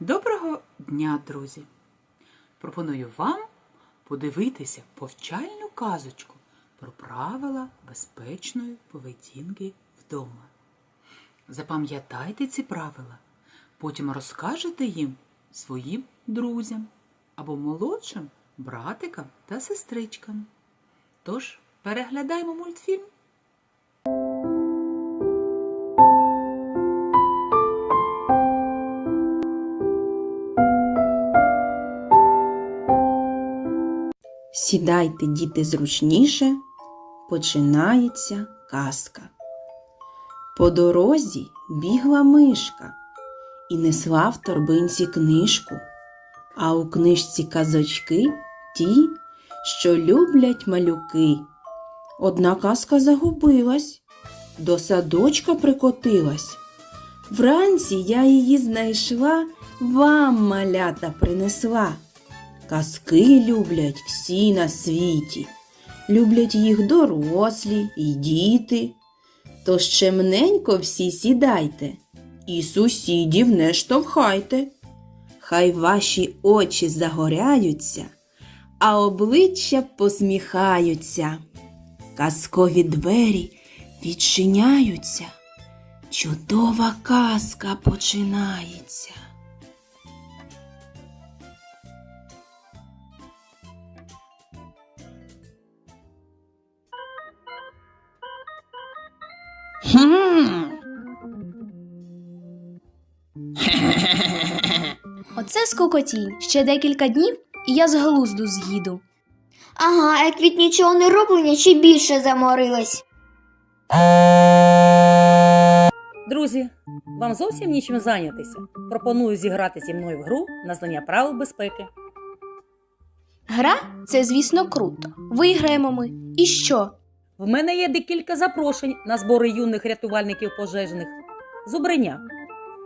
Доброго дня, друзі! Пропоную вам подивитися повчальну казочку про правила безпечної поведінки вдома. Запам'ятайте ці правила, потім розкажете їм своїм друзям або молодшим братикам та сестричкам. Тож переглядаємо мультфільм. Сідайте, діти, зручніше, починається казка. По дорозі бігла мишка і несла в торбинці книжку, а у книжці казочки ті, що люблять малюки. Одна казка загубилась, до садочка прикотилась. Вранці я її знайшла, вам малята принесла. Казки люблять всі на світі, люблять їх дорослі і діти. Тож чемненько всі сідайте і сусідів не штовхайте. Хай ваші очі загоряються, а обличчя посміхаються. Казкові двері відчиняються. Чудова казка починається. Хм. Оце скокотінь. Ще декілька днів, і я з глузду з'їду. Ага, як від нічого не роблення, ще більше заморилась. Друзі, вам зовсім нічим зайнятися. Пропоную зіграти зі мною в гру на знання правил безпеки. Гра це, звісно, круто. Виграємо ми. І що? В мене є декілька запрошень на збори юних рятувальників пожежних. Зубриня.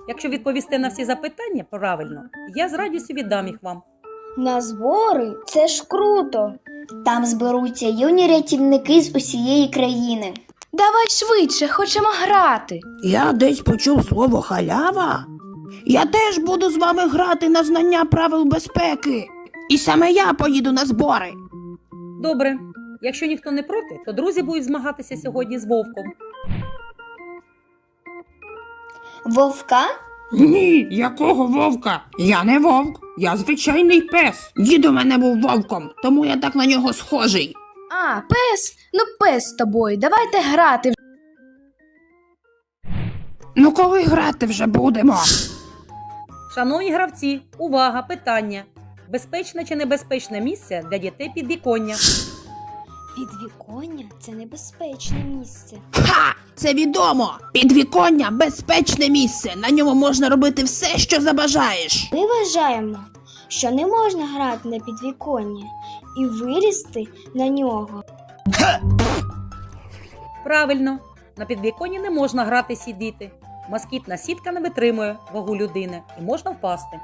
Якщо відповісте на всі запитання правильно, я з радістю віддам їх вам. На збори це ж круто. Там зберуться юні рятівники з усієї країни. Давай швидше, хочемо грати. Я десь почув слово халява. Я теж буду з вами грати на знання правил безпеки. І саме я поїду на збори. Добре, якщо ніхто не проти, то друзі будуть змагатися сьогодні з вовком. Вовка? Ні, якого вовка? Я не вовк, я звичайний пес. Дід у мене був вовком, тому я так на нього схожий. А, пес? Ну, пес з тобою. Давайте грати. Ну коли грати вже будемо? Шановні гравці, увага, питання. Безпечне чи небезпечне місце для дітей підвіконня? Підвіконня це небезпечне місце. Ха! Це відомо. Підвіконня безпечне місце. На ньому можна робити все, що забажаєш. Ми вважаємо, що не можна грати на підвіконня і вилізти на нього. Правильно, на підвіконні не можна грати сидіти. Москітна сітка не витримує вагу людини і можна впасти.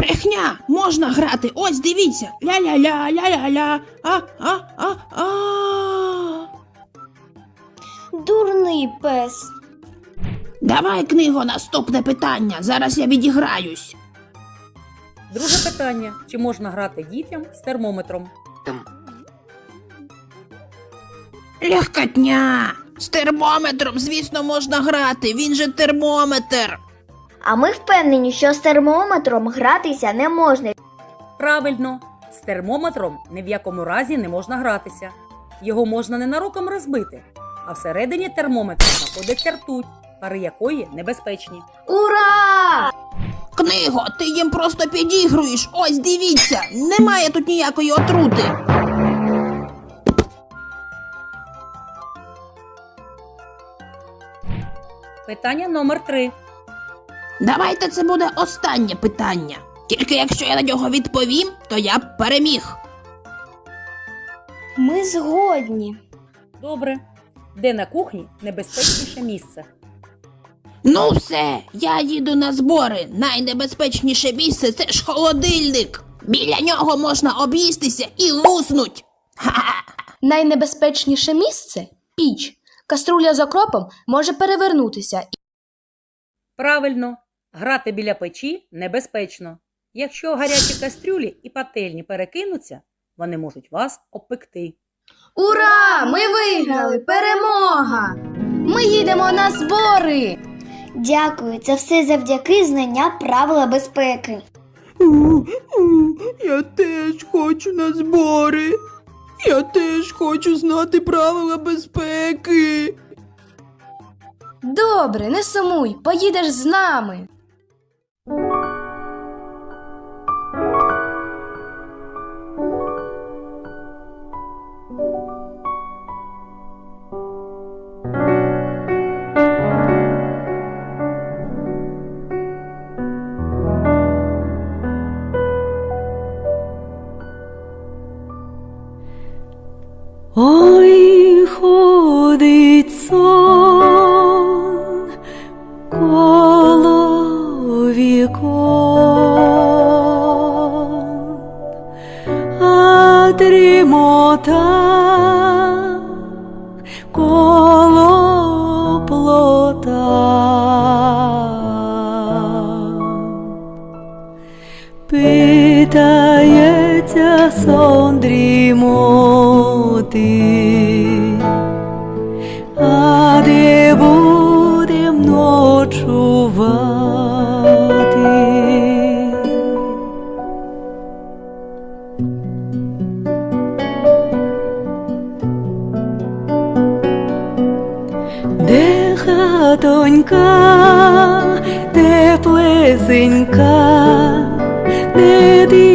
Брехня! Можна грати. Ось дивіться. Ля-ля-ля, ля-ля-ля. А, а, а, а. Дурний пес. Давай, книго, наступне питання. Зараз я відіграюсь. Друге питання: чи можна грати дітям з термометром? Легкотня. З термометром, звісно, можна грати. Він же термометр. А ми впевнені, що з термометром гратися не можна. Правильно, з термометром ні в якому разі не можна гратися. Його можна ненароком розбити, а всередині термометра знаходиться ртуть, пари якої небезпечні. Ура! Книго, ти їм просто підігруєш. Ось дивіться. Немає тут ніякої отрути. Питання номер три. Давайте це буде останнє питання. Тільки якщо я на нього відповім, то я б переміг. Ми згодні. Добре. Де на кухні небезпечніше місце? Ну все, я їду на збори. Найнебезпечніше місце це ж холодильник. Біля нього можна об'їстися і луснуть. Ха-ха. Найнебезпечніше місце піч. Каструля з окропом може перевернутися. Правильно, грати біля печі небезпечно. Якщо гарячі кастрюлі і пательні перекинуться, вони можуть вас обпекти. Ура! Ми виграли! Перемога! Ми їдемо на збори! Дякую, це все завдяки знання правила безпеки. Я теж хочу на збори. Я теж хочу знати правила безпеки. Добре, не сумуй, поїдеш з нами. Ой, ходить сон коло вікон, а дрімота коло плота. Питається сон дрімоти, а де будем ночувати? Де хатонька теплесенька, де дитина